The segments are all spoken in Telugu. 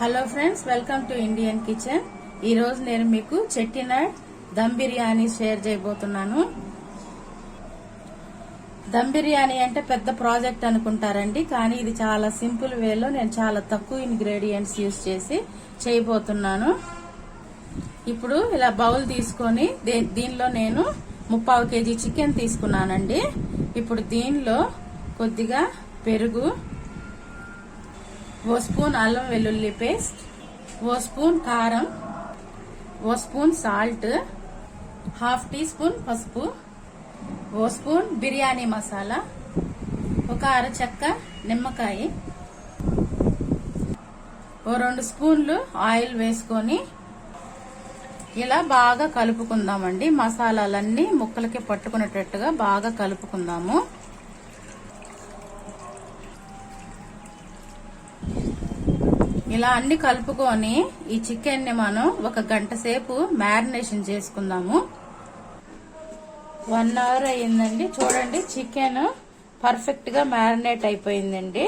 Hello friends welcome to Indian kitchen ఈ రోజు నేను మీకు చెట్టినాడ్ దమ్ బిర్యానీ షేర్ చేయబోతున్నాను. దమ్ బిర్యానీ అంటే పెద్ద ప్రాజెక్ట్ అనుకుంటారండి కానీ ఇది చాలా సింపుల్ వేలో నేను చాలా తక్కువ ఇంగ్రీడియంట్స్ యూస్ చేసి చేయబోతున్నాను. ఇప్పుడు ఇలా బౌల్ తీసుకొని దే- దీనిలో నేను ముప్పావు కేజీ చికెన్ తీసుకున్నానండి. ఇప్పుడు దీనిలో కొద్దిగా పెరుగు ఓ స్పూన్ అల్లం వెల్లుల్లి పేస్ట్ ఓ స్పూన్ కారం ఓ spoon salt half teaspoon పసుపు ఓ స్పూన్ బిర్యానీ మసాలా ఒక అరచక్క నిమ్మకాయ ఓ రెండు స్పూన్లు ఆయిల్ వేసుకొని ఇలా బాగా కలుపుకుందామండి. మసాలాలన్నీ ముక్కలకి పట్టుకునేటట్టుగా బాగా కలుపుకుందాము. ఇలా అన్ని కలుపుకొని ఈ చికెన్ని మనం ఒక గంట సేపు మ్యారినేషన్ చేసుకుందాము. వన్ అవర్ అయ్యిందండి. చూడండి చికెన్ పర్ఫెక్ట్గా మ్యారినేట్ అయిపోయిందండి.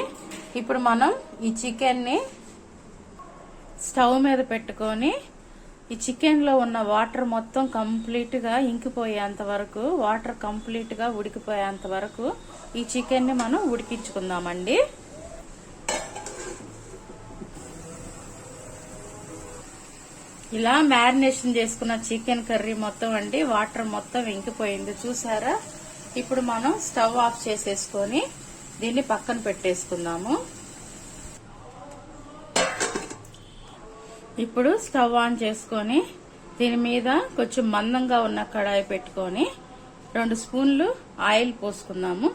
ఇప్పుడు మనం ఈ చికెన్ని స్టవ్ మీద పెట్టుకొని ఈ చికెన్లో ఉన్న వాటర్ మొత్తం కంప్లీట్గా ఇంకిపోయేంత వరకు వాటర్ కంప్లీట్గా ఉడికిపోయేంత వరకు ఈ చికెన్ని మనం ఉడికించుకుందామండి. ఇలా మ్యారినేషన్ చేసుకున్న చికెన్ కర్రీ మొత్తం అండి. వాటర్ మొత్తం ఇంకిపోయింది. చూసారా? ఇప్పుడు మనం స్టవ్ ఆఫ్ చేసేసుకొని దీన్ని పక్కన పెట్టేసుకుందాము. ఇప్పుడు స్టవ్ ఆన్ చేసుకొని దీని మీద కొంచెం మందంగా ఉన్న కడాయి పెట్టుకొని రెండు స్పూన్లు ఆయిల్ పోసుకుందాము.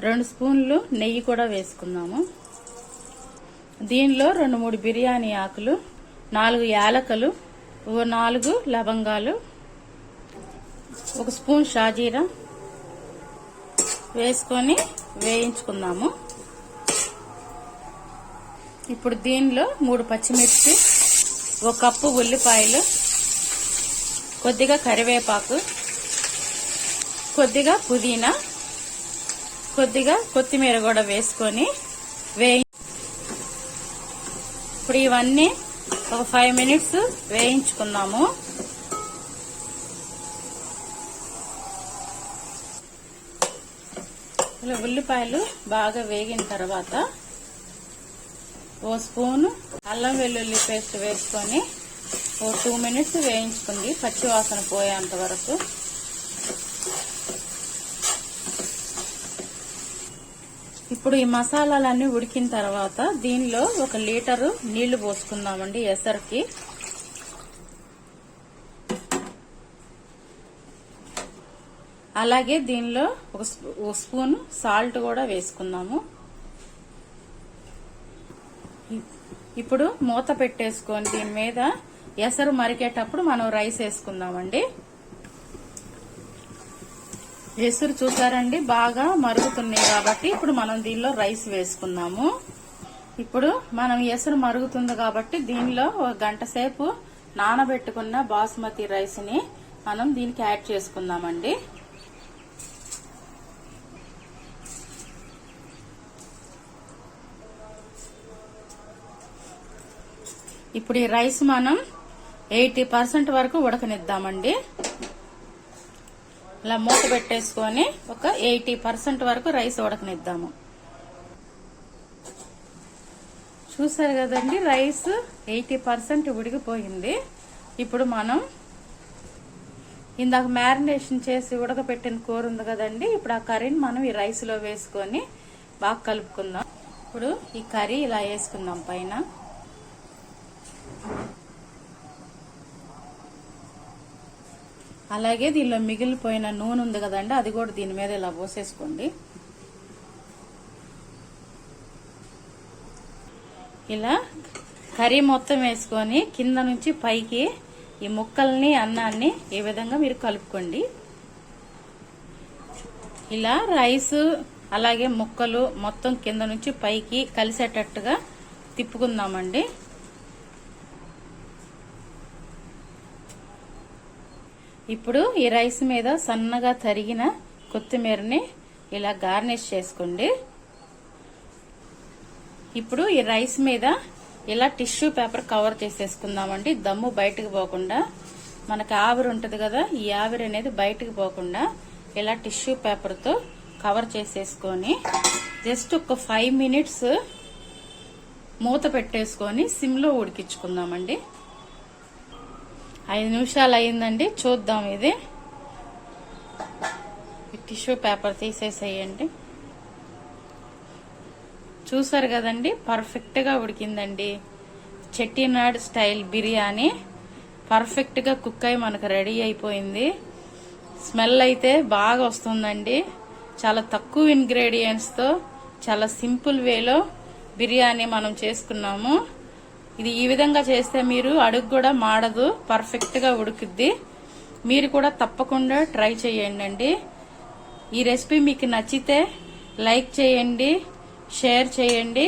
రెండు స్పూన్లు నెయ్యి కూడా వేసుకుందాము. దీనిలో రెండు మూడు బిర్యానీ ఆకులు నాలుగు యాలకలు ఓ నాలుగు లవంగాలు ఒక స్పూన్ షాజీరా వేసుకొని వేయించుకుందాము. ఇప్పుడు దీనిలో మూడు పచ్చిమిర్చి ఒక కప్పు ఉల్లిపాయలు కొద్దిగా కరివేపాకు కొద్దిగా పుదీనా కొద్దిగా కొత్తిమీర కూడా వేసుకొని వేయి ఇప్పుడు ఇవన్నీ ఒక ఫైవ్ మినిట్స్ వేయించుకుందాము ఇలా ఉల్లిపాయలు బాగా వేగిన తర్వాత ఓ స్పూన్ అల్లం వెల్లుల్లి పేస్ట్ వేసుకొని ఓ టూ మినిట్స్ వేయించుకుంది. పచ్చి వాసన పోయేంత వరకు. ఇప్పుడు ఈ మసాలాలన్నీ ఉడికిన తర్వాత దీనిలో ఒక లీటరు నీళ్ళు పోసుకుందామండి ఎసరికి. అలాగే దీనిలో ఒక స్పూన్ సాల్ట్ కూడా వేసుకుందాము. ఇప్పుడు మూత పెట్టేసుకొని దీని మీద ఎసరు మరిగేటప్పుడు మనం రైస్ వేసుకుందామండి. ఎసురు చూసారండి బాగా మరుగుతున్నాయి కాబట్టి ఇప్పుడు మనం దీనిలో రైస్ వేసుకుందాము. ఇప్పుడు మనం ఎసురు మరుగుతుంది కాబట్టి దీనిలో ఒక గంట సేపు నానబెట్టుకున్న బాస్మతి రైస్ని మనం దీనికి యాడ్ చేసుకుందామండి. ఇప్పుడు ఈ రైస్ మనం ఎయిటీ పర్సెంట్ వరకు ఉడకనిద్దామండి. ఇలా మూత పెట్టేసుకొని ఒక ఎయిటీ పర్సెంట్ వరకు రైస్ ఉడకనిద్దాము. చూసారు కదండి రైస్ ఎయిటీ పర్సెంట్ ఉడికిపోయింది. ఇప్పుడు మనం ఇందాక మ్యారినేషన్ చేసి ఉడకపెట్టిన కూర ఉంది కదండి ఇప్పుడు ఆ కర్రీని మనం ఈ రైస్లో వేసుకొని బాగా కలుపుకుందాం. ఇప్పుడు ఈ కర్రీ ఇలా వేసుకుందాం పైన. అలాగే దీనిలో మిగిలిపోయిన నూనె ఉంది కదండి అది కూడా దీని మీద ఇలా పోసేసుకోండి. ఇలా కర్రీ మొత్తం వేసుకొని కింద నుంచి పైకి ఈ ముక్కల్ని అన్నాన్ని ఈ విధంగా మీరు కలుపుకోండి. ఇలా రైస్ అలాగే ముక్కలు మొత్తం కింద నుంచి పైకి కలిసేటట్టుగా తిప్పుకుందామండి. ఇప్పుడు ఈ రైస్ మీద సన్నగా తరిగిన కొత్తిమీరని ఇలా గార్నిష్ చేసుకోండి. ఇప్పుడు ఈ రైస్ మీద ఇలా టిష్యూ పేపర్ కవర్ చేసేసుకుందామండి. దమ్ము బయటకు పోకుండా. మనకి ఆవిరి ఉంటుంది కదా ఈ ఆవిరి అనేది బయటకు పోకుండా ఇలా టిష్యూ పేపర్తో కవర్ చేసేసుకొని జస్ట్ ఒక ఫైవ్ మినిట్స్ మూత పెట్టేసుకొని సిమ్లో ఉడికించుకుందామండి. ఐదు నిమిషాలు అయిందండి చూద్దాం ఇది. టిష్యూ పేపర్ తీసేసేయండి. చూసారు కదండి పర్ఫెక్ట్గా ఉడికిందండి. చెట్టినాడ్ స్టైల్ బిర్యానీ. పర్ఫెక్ట్గా కుక్ అయి మనకు రెడీ అయిపోయింది. స్మెల్ అయితే బాగా వస్తుందండి. చాలా తక్కువ ఇంగ్రీడియంట్స్తో చాలా సింపుల్ వేలో బిర్యానీ మనం చేసుకున్నాము. ఇది ఈ విధంగా చేస్తే మీరు అడుగు కూడా మాడదు పర్ఫెక్ట్గా ఉడుకుద్ది. మీరు కూడా తప్పకుండా ట్రై చేయండి ఈ రెసిపీ మీకు నచ్చితే లైక్ చేయండి షేర్ చేయండి.